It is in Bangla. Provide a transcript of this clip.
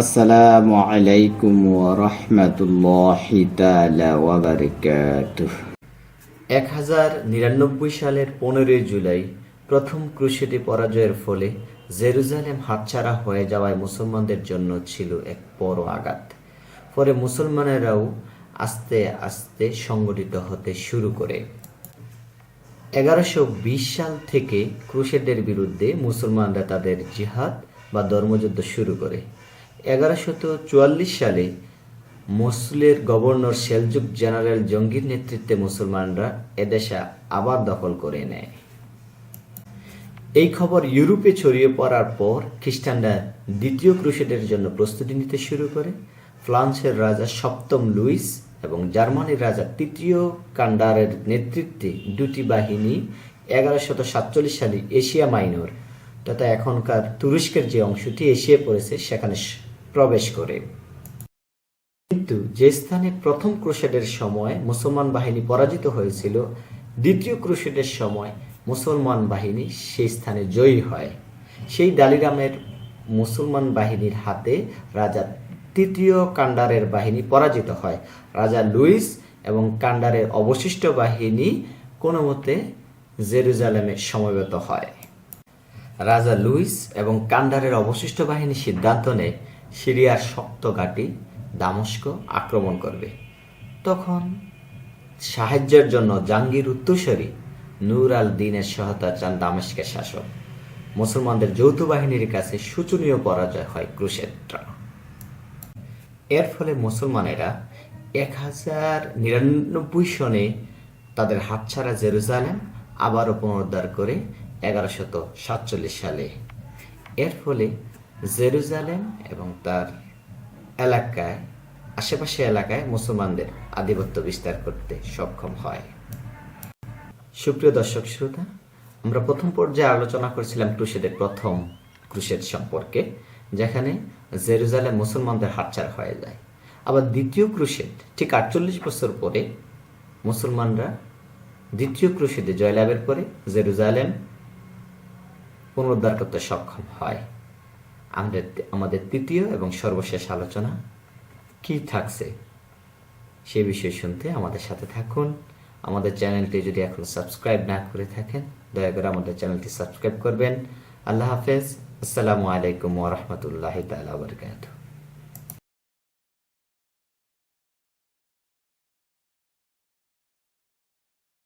আসসালামু আলাইকুম ওয়া রাহমাতুল্লাহি তাআলা ওয়া বারাকাতুহু। এক হাজার নিরানব্বই সালের পনেরোই জুলাই প্রথম ক্রুশেডে পরাজয়ের ফলে জেরুজালেম হাতছাড়া হয়ে যাওয়ায় মুসলমানদের জন্য ছিল এক বড় আঘাত। পরে মুসলমানেরাও আস্তে আস্তে সংগঠিত হতে শুরু করে। এগারোশো সাল থেকে ক্রুশেডের বিরুদ্ধে মুসলমানরা তাদের জিহাদ বা ধর্মযুদ্ধ শুরু করে। এগারোশত চুয়াল্লিশ সালে মসুলের গভর্নর সেলজুক জেনারেল জঙ্গির নেতৃত্বে মুসলমানরা এদেশে আবার দখল করে নেয়। এই খবর ইউরোপে ছড়িয়ে পড়ার পর খ্রিস্টানরা দ্বিতীয় ক্রুশেডের জন্য প্রস্তুতি নিতে শুরু করে। ফ্রান্সের রাজা সপ্তম লুইস এবং জার্মানির রাজা তৃতীয় কান্ডারের নেতৃত্বে দুটি বাহিনী এগারোশত সাতচল্লিশ সালে এশিয়া মাইনর তথা এখনকার তুরস্কের যে অংশটি এশিয়া পড়েছে, সেখানে প্রবেশ করে। কিন্তু যে স্থানে প্রথম ক্রুশেডের সময় মুসলমান বাহিনী পরাজিত হয়েছিল, দ্বিতীয় ক্রুশেডের সময় মুসলমান বাহিনী সেই স্থানে জয়ী হয়। সেই ডালিরামের মুসলমান বাহিনীর হাতে রাজা তৃতীয় কান্ডারের বাহিনী পরাজিত হয়। রাজা লুইস এবং কান্ডারের অবশিষ্ট বাহিনী কোনো মতে জেরুজালেমে সমবেত হয়। রাজা লুইস এবং কান্ডারের অবশিষ্ট বাহিনী সিদ্ধান্ত নেয় সিরিয়ার শক্ত ঘাঁটি দামস্ক আক্রমণ করবে। তখন সাহায্যের জন্য জাঙ্গির উত্তরসূরি নূর আল দিনের সহায়তা চান দামেস্কের শাসক। মুসলমানদের যৌথ বাহিনীর কাছে শোচনীয় পরাজয় হয় ক্রুশেডরা এর ফলে মুসলমানেরা এক হাজার নিরানব্বই সনে তাদের হাতছাড়া জেরুজালেম আবারও পুনরুদ্ধার করে এগারোশত সাতচল্লিশ সালে। এর ফলে জেরুজালেম এবং তার এলাকায় আশেপাশে এলাকায় মুসলমানদের আধিপত্য বিস্তার করতে সক্ষম হয়। সুপ্রিয় দর্শক শ্রোতা, আমরা প্রথম পর্যায়ে আলোচনা করেছিলাম ক্রুশেদের প্রথম ক্রুশেদ সম্পর্কে, যেখানে জেরুজালেম মুসলমানদের হাতছাড় হয়ে যায়। আবার দ্বিতীয় ক্রুশেদ, ঠিক আটচল্লিশ বছর পরে মুসলমানরা দ্বিতীয় ক্রুশেদে জয়লাভের পরে জেরুজালেম পুনরুদ্ধার করতে সক্ষম হয়। আমাদের আমাদের তৃতীয় এবং সর্বশেষ আলোচনা কি থাকছে? সে বিষয়ে শুনতে আমাদের সাথে থাকুন। আমাদের চ্যানেলটি যদি এখন সাবস্ক্রাইব না করে থাকেন, দয়া করে আমাদের চ্যানেলটি সাবস্ক্রাইব করবেন। আল্লাহ হাফেজ। আসসালামু আলাইকুম ওরহমতুল্লাহ তালা বরকাত